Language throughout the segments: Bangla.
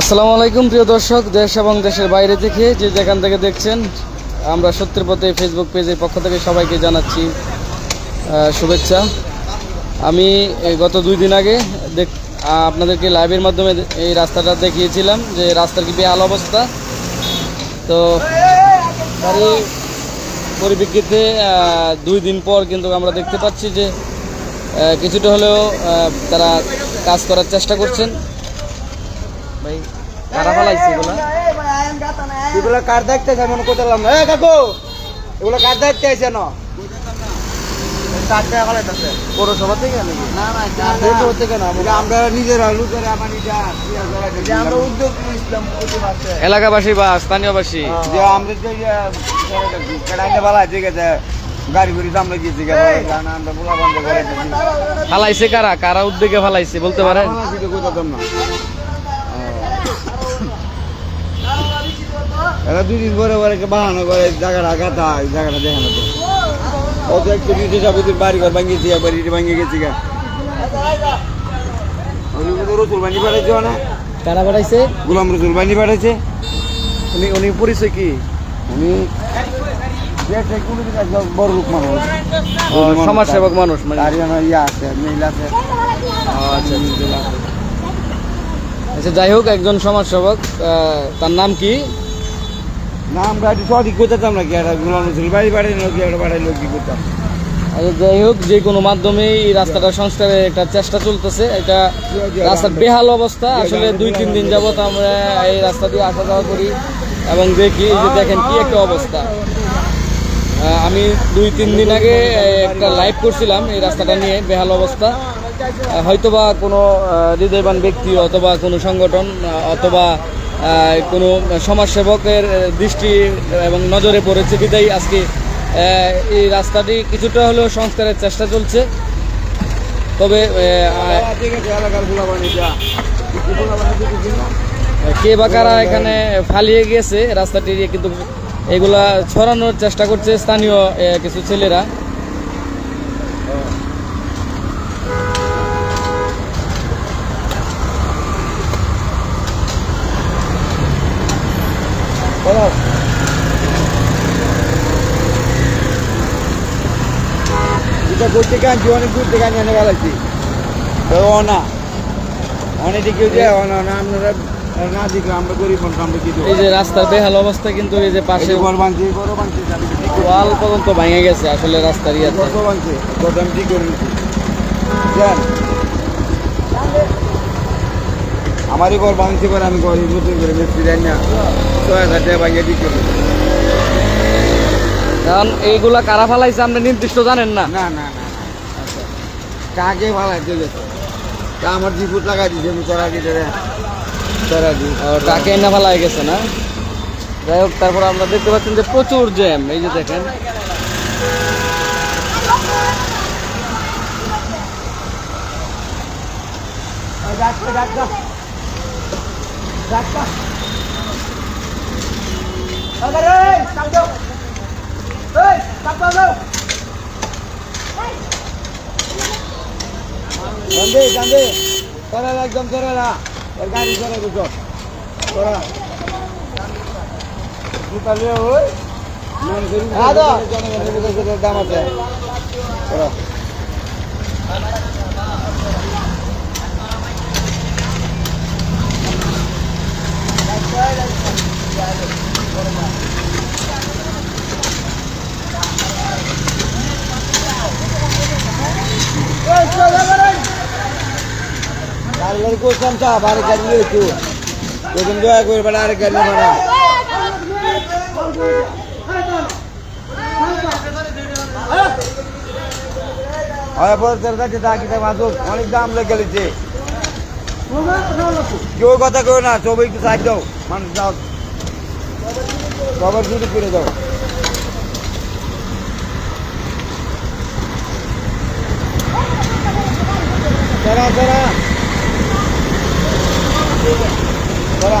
আসসালামু আলাইকুম, প্রিয় দর্শক, দেশ এবং দেশের বাইরে থেকে যে যেখান থেকে দেখছেন, আমরা সত্যের পথে ফেসবুক পেজের পক্ষ থেকে সবাইকে জানাচ্ছি শুভেচ্ছা। আমি গত দুই দিন আগে দেখ আপনাদেরকে লাইভের মাধ্যমে এই রাস্তাটা দেখিয়েছিলাম, যে রাস্তার কি বেহাল অবস্থা। তো, তারই পরিপ্রেক্ষিতে দুই দিন পর কিন্তু আমরা দেখতে পাচ্ছি যে কিছুটা হলেও তারা কাজ করার চেষ্টা করছেন। ভাই কারা ফালাইছে এগুলা? এগুলো কার দেখতে আছে মনে করতেলাম না। এ কাকু এগুলো কার দেখতে আছে না পৌরসভা থেকে নাকি? পৌরসভা থেকে না আমরা নিজেরা লুকেরা আমার আমরা উদ্যোগ নিয়েছিলাম এলাকাবাসী বা স্থানীয়বাসী। যে আমরা যে কেডাইলে বালা ঠিক আছে? গাড়ি ঘুরি আমরা ফালাইছে কারা? কারা উদ্যোগে ফালাইছে বলতে পারেন আমরা সেটা করতাম না এরা দুই দিন পরে পরে বাহানো করে জায়গাটা গাথা জায়গাটা দেখে না তো ও তো একটু নিজে সাবিতির বাড়ি ঘর ভাঙিয়েছি বাড়ি ভাঙিয়ে গেছি গা। রসুল বানি পাঠাইছে না কারা বাড়াইছে গুলাম রসুল বানি পাঠাইছে। উনি উনি পরিচয় কি? উনি বড় লোক মানুষ। সমাজসেবক মানুষ মানে? হারিয়ানা ইয়ে আছে মিল আছে। আচ্ছা আচ্ছা। যাই হোক একজন সমাজসেবক তার নাম কি? না আমরা একটু সঠিক করতাম না কি একটা গুলাম রসুল বাড়ি পাঠাইলো কি একটা পাঠাইলো কি করতাম? আচ্ছা, যাই হোক যে কোনো মাধ্যমে এই রাস্তাটা সংস্কারের একটা চেষ্টা চলতেছে। এটা রাস্তার বেহাল অবস্থা। আসলে দুই তিন দিন যাবত আমরা এই রাস্তা দিয়ে আসা যাওয়া করি। এবং দেখি যে দেখেন কি একটা অবস্থা। আমি দুই তিন দিন আগে একটা লাইভ করছিলাম এই রাস্তাটা নিয়ে বেহাল অবস্থা। হয়তোবা কোনো হৃদয়বান ব্যক্তি অথবা কোনো সংগঠন অথবা কোনো সমাজসেবকের দৃষ্টি এবং নজরে পড়েছে। বিদায়ী আজকে এই রাস্তাটি কিছুটা হলেও সংস্কারের চেষ্টা চলছে। তবে কে বা কারা এখানে ফালিয়ে গেছে রাস্তাটি কিন্তু এগুলা ছড়ানোর চেষ্টা করছে স্থানীয় কিছু ছেলেরা এটা করতে কাঁদছি অনেক দূর থেকে বেলাইছি তো ও না অনেকে কেউ ও না আপনারা না দেখলে আমরা গরিব মানুষ আমরা কি এই যে রাস্তার বেহাল অবস্থা কিন্তু এই যে পাশে ঘর বানছি ঘরও বানছি আমি ঠিক ওয়াল পর্যন্ত ভেঙে গেছে আসলে রাস্তার ইয়াতে। ঘর বানছি ঘরটা আমি ঠিক করে নিচ্ছি আমারই ঘর বানছি করে আমি ঘর নতুন করে মিস্ত্রি দেন না। ছয় হাজার টাকা ভাঙিয়ে ঠিক করে কারণ এইগুলা কারা ফালাইছে আপনি নির্দিষ্ট জানেন না? না না। কাকে ভালো চলে তা আমার ফুট লাগাই দিচ্ছে আমি চড়া দিতে চড়া দিই। কাকে এনে ফালাই গেছে না? যাই হোক তারপর আমরা দেখতে পাচ্ছেন যে প্রচুর জ্যাম এই যে দেখেন। যাচ্ছে যাচ্ছে যাচ্ছে গান্ধী গান্ধী তোরা একদম তোরা ওর গাড়ি চলে দুটো তোরা তাহলে ওই দাম আছে তোরা গাড়ি গাড়ি করতাম চা বাড়ি গাড়ি একটু ওখান দয়া করে বেড়া আরেক গাড়ি ভাড়া হয় পরে তোর কাছে ডাকি দেয় মাসুক অনেক দাম লেগে গেছে কেউ কথা কেউ না সবাই একটু সাইড দাও মানুষ যাও সবার শুরু করে দাও চলা চলা চলা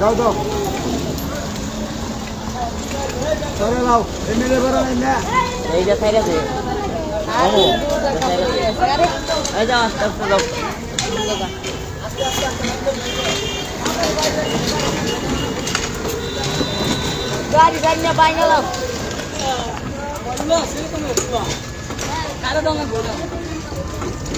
দাও দাও। সরে দাও এমএলএ বড় না এইটা সাইড আছে এই যাও আস্তে আস্তে যাও গাড়ি গাড়ি না বাইনা লাও